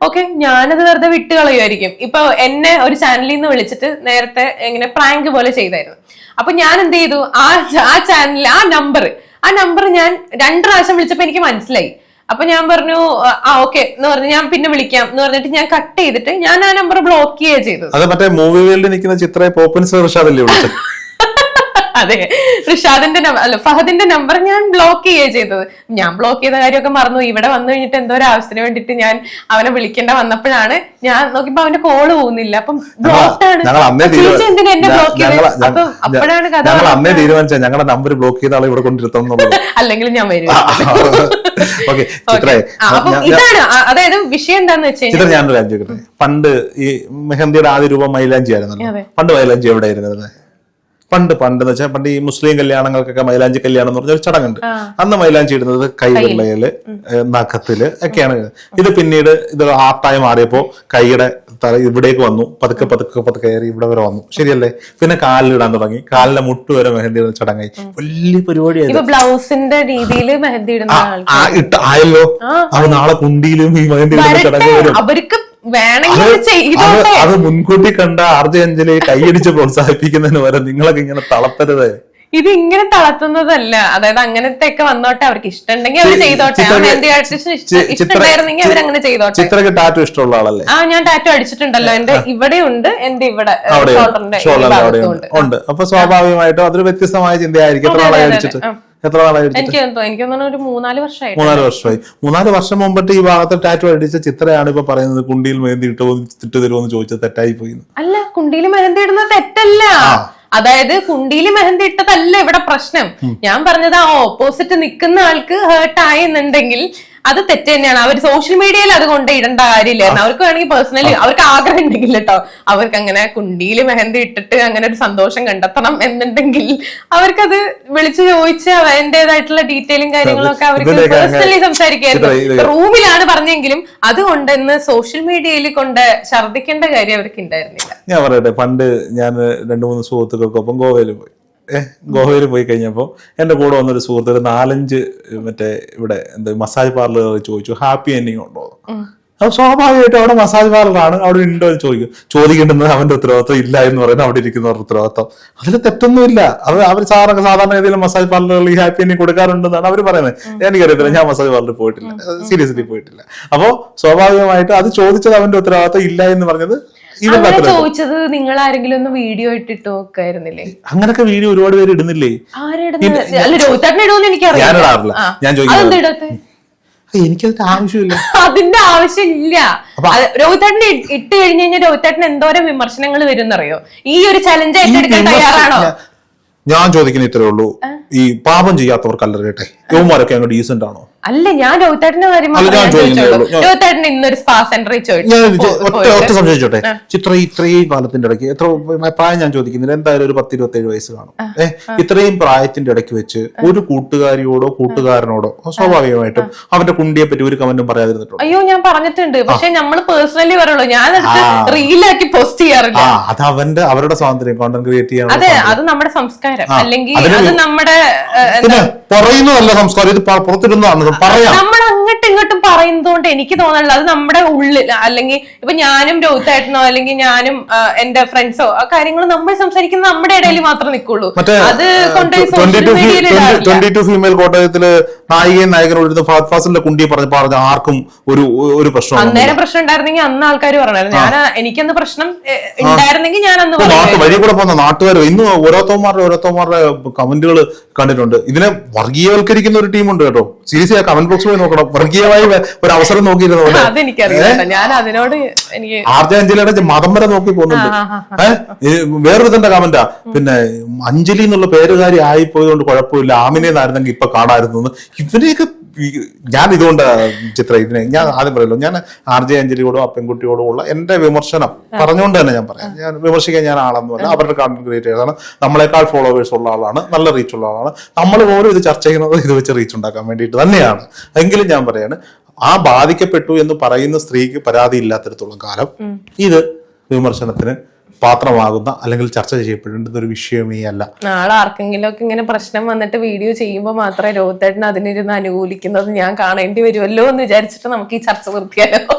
ഓക്കെ ഞാനത് വെറുതെ വിട്ട് കളയുമായിരിക്കും ഇപ്പൊ എന്നെ ഒരു ചാനലിൽ നിന്ന് വിളിച്ചിട്ട് നേരത്തെ ഇങ്ങനെ പ്രാങ്ക് പോലെ ചെയ്തായിരുന്നു. അപ്പൊ ഞാൻ എന്ത് ചെയ്തു? ആ ആ ചാനലിൽ ആ നമ്പർ ആ നമ്പർ ഞാൻ രണ്ട് പ്രാവശ്യം വിളിച്ചപ്പോ എനിക്ക് മനസ്സിലായി. അപ്പൊ ഞാൻ പറഞ്ഞു ആ ഓക്കെ എന്ന് പറഞ്ഞു ഞാൻ പിന്നെ വിളിക്കാം എന്ന് പറഞ്ഞിട്ട് ഞാൻ കട്ട് ചെയ്തിട്ട് ഞാൻ ആ നമ്പർ ബ്ലോക്ക് ചെയ്യുക ചെയ്തു അത് മറ്റേ മൂവി വേൾഡിൽ നിൽക്കുന്ന ചിത്ര പോപ്പൻസ് വിളിച്ചത്? അതെ. നമ്പർ അല്ല ഫഹദിന്റെ നമ്പർ ഞാൻ ബ്ലോക്ക് ചെയ്യുക ചെയ്തത്. ഞാൻ ബ്ലോക്ക് ചെയ്ത കാര്യമൊക്കെ മറന്നു. ഇവിടെ വന്നു കഴിഞ്ഞിട്ട് എന്തോ ഒരു ആവശ്യത്തിന് വേണ്ടിട്ട് ഞാൻ അവനെ വിളിക്കേണ്ട വന്നപ്പോഴാണ് ഞാൻ നോക്കിയപ്പോ അവന്റെ കോൾ പോകുന്നില്ല. അപ്പം ബ്ലോക്ക് ആണ്. എന്തിനാ എന്നെ ബ്ലോക്ക് ചെയ്തത് അപ്പൊ അപ്പോഴാണ് കഥ തീരുമാനിച്ച ഞങ്ങളുടെ നമ്പർ ബ്ലോക്ക് ചെയ്ത ആളെ ഇവിടെ കൊണ്ടിരുത്തം അല്ലെങ്കിൽ ഞാൻ വരും. ഇതാണ് അതായത് വിഷയം എന്താന്ന് വെച്ചാൽ ചിത്ര ഞാനൊരു കാര്യം പണ്ട് ഈ മെഹന്തിയുടെ ആദ്യ രൂപം മൈലാഞ്ചി ആയിരുന്നല്ലോ പണ്ട് മൈലാഞ്ചി എവിടെ ആയിരുന്നത് പണ്ട് പണ്ട് എന്ന് വെച്ചാൽ പണ്ട് ഈ മുസ്ലിം കല്യാണങ്ങൾക്കൊക്കെ മൈലാഞ്ചി കല്യാണം എന്ന് പറഞ്ഞൊരു ചടങ്ങുണ്ട്. അന്ന് മൈലാഞ്ചി ഇടുന്നത് കൈവെള്ളയിൽ നഖത്തിൽ ഒക്കെയാണ്. ഇത് പിന്നീട് ഇത് ആർട്ടായി മാറിയപ്പോ കൈയുടെ തല ഇവിടേക്ക് വന്നു. പതുക്കെ പതുക്കെ പതുക്കെ കയറി ഇവിടെ വരെ വന്നു. ശരിയല്ലേ? പിന്നെ കാലിലിടാൻ തുടങ്ങി. കാലിലെ മുട്ട് വരെ മെഹന്തി ഇടുന്ന ചടങ്ങായി. വലിയ പരിപാടിയായിരുന്നു ബ്ലൗസിന്റെ രീതിയിൽ മെഹന്തി ഇടുന്ന ആയല്ലോ. അവ നാളെ കുണ്ടിയിലും ഈ മെഹന്തി ഇടുന്ന ചടങ്ങ് അവർക്ക് അത് മുൻകൂട്ടി കണ്ട ആർജ അഞ്ജലിയെ കൈയടിച്ച് പ്രോത്സാഹിപ്പിക്കുന്നതിന് വരെ നിങ്ങളൊക്കെ ഇങ്ങനെ തളർത്തരുത്. ഇത് ഇങ്ങനെ തളർത്തുന്നതല്ല. അതായത് അങ്ങനത്തെ ഒക്കെ വന്നോട്ടെ അവർക്ക് ഇഷ്ടമുണ്ടെങ്കിൽ അവർ ചെയ്തോട്ടെ. ആ അവർ അങ്ങനെ ചെയ്തോട്ടെ. ചിത്രക്ക് ടാറ്റു ഇഷ്ടമുള്ള ആളല്ലേ? ആ ഞാൻ ടാറ്റു അടിച്ചിട്ടുണ്ടല്ലോ. എന്റെ ഇവിടെ ഉണ്ട് എന്റെ ഇവിടെ ഉണ്ട്. അപ്പൊ സ്വാഭാവികമായിട്ടും അതൊരു വ്യത്യസ്തമായ ചിന്തയായിരിക്കും. എത്ര അടിച്ചിട്ട്. എത്ര നാളായി എനിക്ക് ഒരു മൂന്നാൽ വർഷമായി. മൂന്നാൽ വർഷം മുമ്പിട്ട് ഈ ഭാഗത്ത് ടാറ്റു അടിച്ച ചിത്രയാണ് ഇപ്പൊ പറയുന്നത് കുണ്ടിയിൽ മെഹന്തി ഇട്ടോ ഇട്ട് തരുമോ ചോദിച്ചത് തെറ്റായി പോയി അല്ല കുണ്ടിയിൽ മെഹന്തി ഇടുന്നത് തെറ്റല്ല. അതായത് കുണ്ടിയിൽ മെഹന്തി ഇട്ടതല്ല ഇവിടെ പ്രശ്നം. ഞാൻ പറഞ്ഞത് ആ ഓപ്പോസിറ്റ് നിൽക്കുന്ന ആൾക്ക് ഹേർട്ട് ആയി എന്നുണ്ടെങ്കിൽ അത് തെറ്റ് തന്നെയാണ്. അവർ സോഷ്യൽ മീഡിയയിൽ അത് കൊണ്ട് ഇടേണ്ട കാര്യമില്ലായിരുന്നു. അവർക്ക് വേണമെങ്കിൽ പേഴ്സണലി അവർക്ക് ആഗ്രഹം ഉണ്ടെങ്കിൽ കേട്ടോ. അവർക്ക് അങ്ങനെ കുണ്ടിയിൽ മെഹന്തി ഇട്ടിട്ട് അങ്ങനെ ഒരു സന്തോഷം കണ്ടെത്തണം എന്നുണ്ടെങ്കിൽ അവർക്കത് വിളിച്ചു ചോദിച്ച് അതിന്റെതായിട്ടുള്ള ഡീറ്റെയിലും കാര്യങ്ങളും ഒക്കെ അവർക്ക് പേഴ്സണലി സംസാരിക്കായിരുന്നു. റൂമിലാണ് പറഞ്ഞെങ്കിലും അതുകൊണ്ടെന്ന് സോഷ്യൽ മീഡിയയിൽ കൊണ്ട് ഛർദിക്കേണ്ട കാര്യം അവർക്ക് ഉണ്ടായിരുന്നില്ല. ഞാൻ പറയട്ടെ പണ്ട് ഞാൻ രണ്ടു മൂന്ന് സുഹൃത്തുക്കൾക്കൊപ്പം ഗോവയിൽ പോയി. ഗോവയിൽ പോയി കഴിഞ്ഞപ്പോൾ എന്റെ കൂടെ വന്നൊരു സുഹൃത്ത് ഒരു നാലഞ്ച് മറ്റേ ഇവിടെ എന്താ മസാജ് പാർലർ ചോദിച്ചു ഹാപ്പി എൻഡിങ് ഉണ്ടോ? അപ്പൊ സ്വാഭാവികമായിട്ടും അവിടെ മസാജ് പാർലറാണ് അവിടെ ഉണ്ടോ എന്ന് ചോദിക്കും. ചോദിക്കേണ്ടുന്നത് അവന്റെ ഉത്തരവാദിത്വം ഇല്ല എന്ന് പറയുന്നത് അവിടെ ഇരിക്കുന്നവരുടെ ഉത്തരവാദിത്വം. അതിൽ തെറ്റൊന്നുമില്ല. അത് അവർ സാധാരണ സാധാരണ രീതിയിൽ മസാജ് പാർലറുകൾ ഈ ഹാപ്പി എൻഡിങ് കൊടുക്കാറുണ്ടെന്നാണ് അവർ പറയുന്നത്. എനിക്കറിയത്തില്ല ഞാൻ മസാജ് പാർലറിൽ പോയിട്ടില്ല. സീരിയസ്ലി പോയിട്ടില്ല. അപ്പോ സ്വാഭാവികമായിട്ട് അത് ചോദിച്ചത് അവന്റെ ഉത്തരവാദിത്വം ഇല്ല എന്ന് പറഞ്ഞത് അങ്ങനെ ചോദിച്ചത് നിങ്ങൾ ആരെങ്കിലും ഒന്ന് വീഡിയോ ഇട്ടിട്ട് നോക്കായിരുന്നില്ലേ അങ്ങനൊക്കെ വീഡിയോ ഒരുപാട് പേര് ഇടുന്നില്ലേ? എനിക്കറിയാം ഞാൻ ചോദിക്കുന്നത് അതെന്താ ഇടത്തെ? "ഏയ്, എനിക്കതിന്റെ ആവശ്യമില്ല. അതിന്റെ ആവശ്യമില്ല. ഇ- ഇട്ട് കഴിഞ്ഞ് കഴിഞ്ഞാൽ രോഹിത്തേട്ടൻ എന്തോരം വിമർശനങ്ങൾ വരുന്നറിയോ? ഈ ഒരു ചലഞ്ച് ഏറ്റെടുക്കാൻ തയ്യാറാണോ? ഞാൻ- ചോദിക്കുന്ന ഇത്രേ ഉള്ളൂ. ഈ പാപം ചെയ്യാത്തവർക്ക് അല്ലട്ടെ യുവമാരൊക്കെ അങ്ങ് ഡീസെന്റ് ആണോ? അല്ല ഞാൻ രോഹിത്തേട്ടന്റെ കാര്യം രോഹിത്തേട്ടൻ ഇന്നൊരു സ്പാ സെന്ററിൽ ഒറ്റ സംശയിച്ചോട്ടെ ചിത്ര ഇത്രയും കാലത്തിന്റെ ഇടയ്ക്ക് എത്ര പ്രായം ഞാൻ ചോദിക്കുന്നില്ല. എന്തായാലും ഒരു പത്ത് ഇരുപത്തേഴ് വയസ്സ് കാണും. ഏഹ് ഇത്രയും പ്രായത്തിന്റെ ഇടയ്ക്ക് വെച്ച് ഒരു കൂട്ടുകാരിയോടോ കൂട്ടുകാരനോടോ സ്വാഭാവികമായിട്ടും അവന്റെ കുണ്ടിയെ പറ്റി ഒരു കമന്റും പറയാതിരുന്നിട്ടുണ്ട്? അയ്യോ ഞാൻ പറഞ്ഞിട്ടുണ്ട്. പക്ഷെ നമ്മൾ പേഴ്സണലി പറയുള്ളൂ. ഞാൻ. റീലാക്കി പോസ്റ്റ് ചെയ്യാറില്ല. അത് അവന്റെ അവരുടെ സ്വാതന്ത്ര്യം കോണ്ടന്റ് ക്രിയേറ്റ് ചെയ്യാൻ അതെ അത് നമ്മുടെ സംസ്കാരം. അല്ലെങ്കിൽ അത് നമ്മുടെ പറയുന്നതല്ല സംസ്കാരം ഇത് പുറത്തിരുന്നതാണ് പറയാം. ഇങ്ങോട്ടും പറയുന്നതുകൊണ്ട് എനിക്ക് തോന്നുന്നില്ല അത് നമ്മുടെ ഉള്ളിൽ അല്ലെങ്കിൽ ഇപ്പൊ ഞാനും രോഹിത്തേട്ടനോ അല്ലെങ്കിൽ ഞാനും എന്റെ ഫ്രണ്ട്സോ ആ കാര്യങ്ങൾ നമ്മൾ സംസാരിക്കുന്നത് നമ്മുടെ ഇടയിൽ മാത്രം നിൽക്കുള്ളൂ. അത് കൊണ്ട് ട്വന്റി ടു ഫീമെയിൽ കോട്ടയത്തിൽ നായികയും നായകനും ഫാസിന്റെ ഫഹദ് ഫാസിലിന്റെ കുണ്ടിയെ പറഞ്ഞ പറഞ്ഞ ആർക്കും ഒരു ഒരു പ്രശ്നം അന്നേരം പ്രശ്നം ഉണ്ടായിരുന്നെങ്കിൽ അന്ന് ആൾക്കാർ പറഞ്ഞായിരുന്നു. ഞാൻ എനിക്കന്ന് പ്രശ്നം ഉണ്ടായിരുന്നെങ്കിൽ ഞാൻ അന്ന് വഴി കൂടെ പോകുന്ന നാട്ടുകാർ ഇന്ന് ഓരോരുത്തന്മാരുടെ ഓരോരുത്തന്മാരുടെ കമന്റുകൾ കണ്ടിട്ടുണ്ട്. ഇതിനെ വർഗീയവൽക്കരിക്കുന്ന ഒരു ടീമുണ്ട് കേട്ടോ. സീരിയസ് ആ കമന്റ് ബോക്സ് പോയി നോക്കണം. വർഗീയമായി ഒരു അവസരം നോക്കിയിരുന്ന പോലെ ഞാൻ അതിനോട് എനിക്ക് മതം വരെ നോക്കി പോകുന്നുണ്ട്. ഏഹ് വേറൊരു തന്റെ കമന്റാ പിന്നെ അഞ്ജലി എന്നുള്ള പേരുകാരി ആയി പോയതുകൊണ്ട് കുഴപ്പമില്ല. ആമിനെ നായിരുന്നെങ്കിൽ ഇപ്പൊ കാണാമായിരുന്നു. ഇവരെയൊക്കെ ഞാൻ ഇതുകൊണ്ട് ചിത്ര ഇതിനെ ഞാൻ ആദ്യം പറയല്ലോ. ഞാൻ ആർ ജെ അഞ്ജലിയോടും ആ പെൺകുട്ടിയോടും ഉള്ള എന്റെ വിമർശനം പറഞ്ഞുകൊണ്ട് തന്നെ ഞാൻ പറയാം. ഞാൻ വിമർശിക്കാൻ ഞാൻ ആളെന്നല്ല അവരുടെ കണ്ടന്റ് ക്രിയേറ്റേഴ്സാണ് നമ്മളെക്കാൾ ഫോളോവേഴ്സ് ഉള്ള ആളാണ്. നല്ല റീച്ച് ഉള്ള ആളാണ്. നമ്മൾ പോലും ഇത് ചർച്ച ചെയ്യുന്നത് ഇത് വെച്ച് റീച്ച് ഉണ്ടാക്കാൻ വേണ്ടിയിട്ട് തന്നെയാണ്. എങ്കിലും ഞാൻ പറയാണ് ആ ബാധിക്കപ്പെട്ടു എന്ന് പറയുന്ന സ്ത്രീക്ക് പരാതി ഇല്ലാത്തിടത്തോളം കാലം ഇത് വിമർശനത്തിന് പാത്രമാകുന്ന അല്ലെങ്കിൽ ചർച്ച ചെയ്യപ്പെടേണ്ടുന്ന ഒരു വിഷയമേ അല്ല. നാളെ ആർക്കെങ്കിലും ഒക്കെ ഇങ്ങനെ പ്രശ്നം വന്നിട്ട് വീഡിയോ ചെയ്യുമ്പോൾ മാത്രമേ രോഹിത്തേട്ടൻ അതിനിരുന്ന് അനുകൂലിക്കുന്നത് ഞാൻ കാണേണ്ടി വരുമല്ലോ എന്ന് വിചാരിച്ചിട്ട് നമുക്ക് ഈ ചർച്ച നിർത്തിയാലോ?